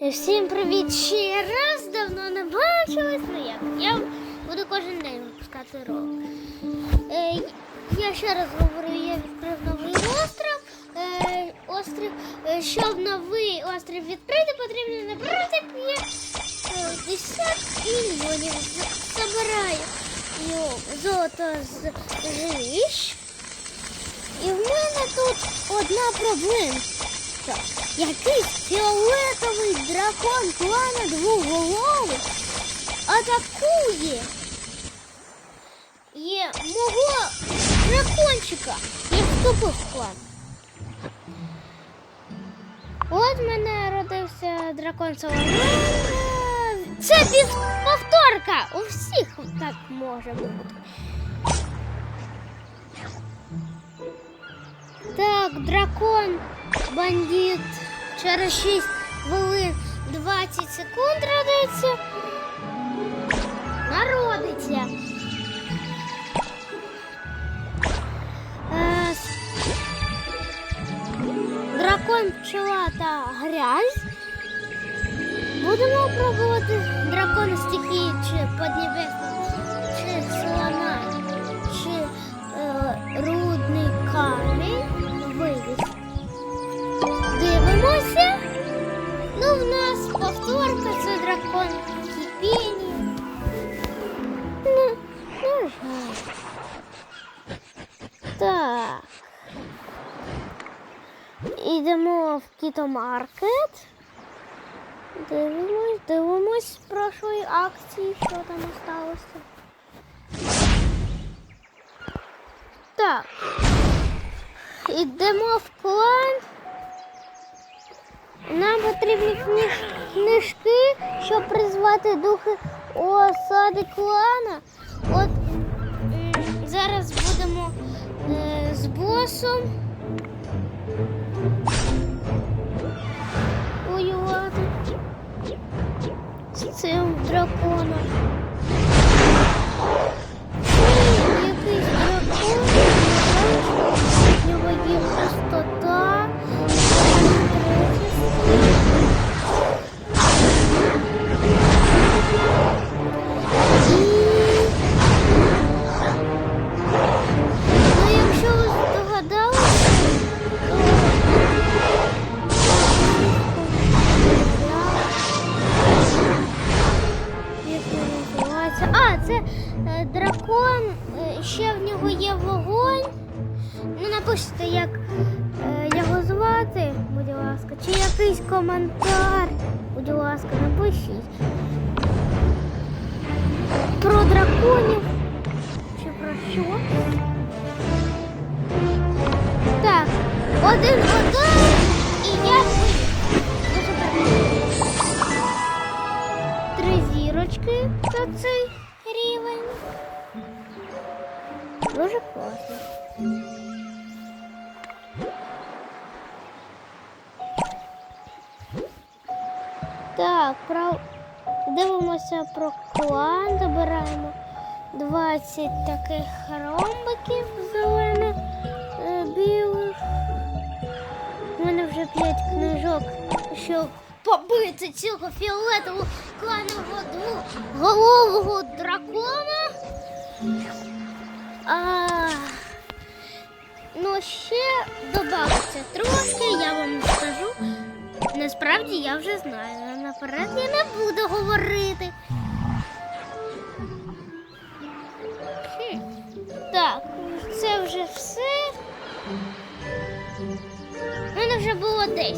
Всім привіт ще раз, давно не бачились. Ну як? Я буду кожен день випускати ролик. Е, я ще раз говорю, я відкрив новий остров. Е, острів, е, щоб новий острів відкрити, потрібно набрати 50 мільйонів. Забираю золото з жилищ. І в мене тут одна проблема. Якийсь фіолетовий дракон клана двоголовий атакує. Є мого дракончика. Я вступив в клан. От в мене родився дракон Соломон. Це повторка. У всіх так може бути. Так, дракон, бандит. Через 6 хвилин 20 секунд родиться. Народиться. Е, Дракон, пчела та грязь. Будемо пробувати дракон стихії чи поднебесний, Дивимося. Ну, в нас повторка, це дракон кипіння. Ну, ну, жаль. Так. Ідемо в кітомаркет. Дивимось, дивимось з прошлої акції, що там осталося. Так. Ідемо в клан. Нам потрібні книжки, щоб призвати духи осади клана. От зараз будемо е, з босом воювати з цим драконом. Це е, дракон, е, ще в нього є вогонь. Ну, напишіть, як е, його звати, будь ласка, чи якийсь коментар, будь ласка, напишіть. Про драконів. Чи про що? Так, один Дуже класно. Так, про... дивимося про клан, добираємо 20 таких ромбиків зелених, е, білих. У мене вже 5 книжок, щоб побити цього фіолетового кланового двоголового дракона. А, ну, ще додається трошки, я вам скажу. Насправді я вже знаю, але наперед я не буду говорити. Так, це вже все. У мене вже було 10.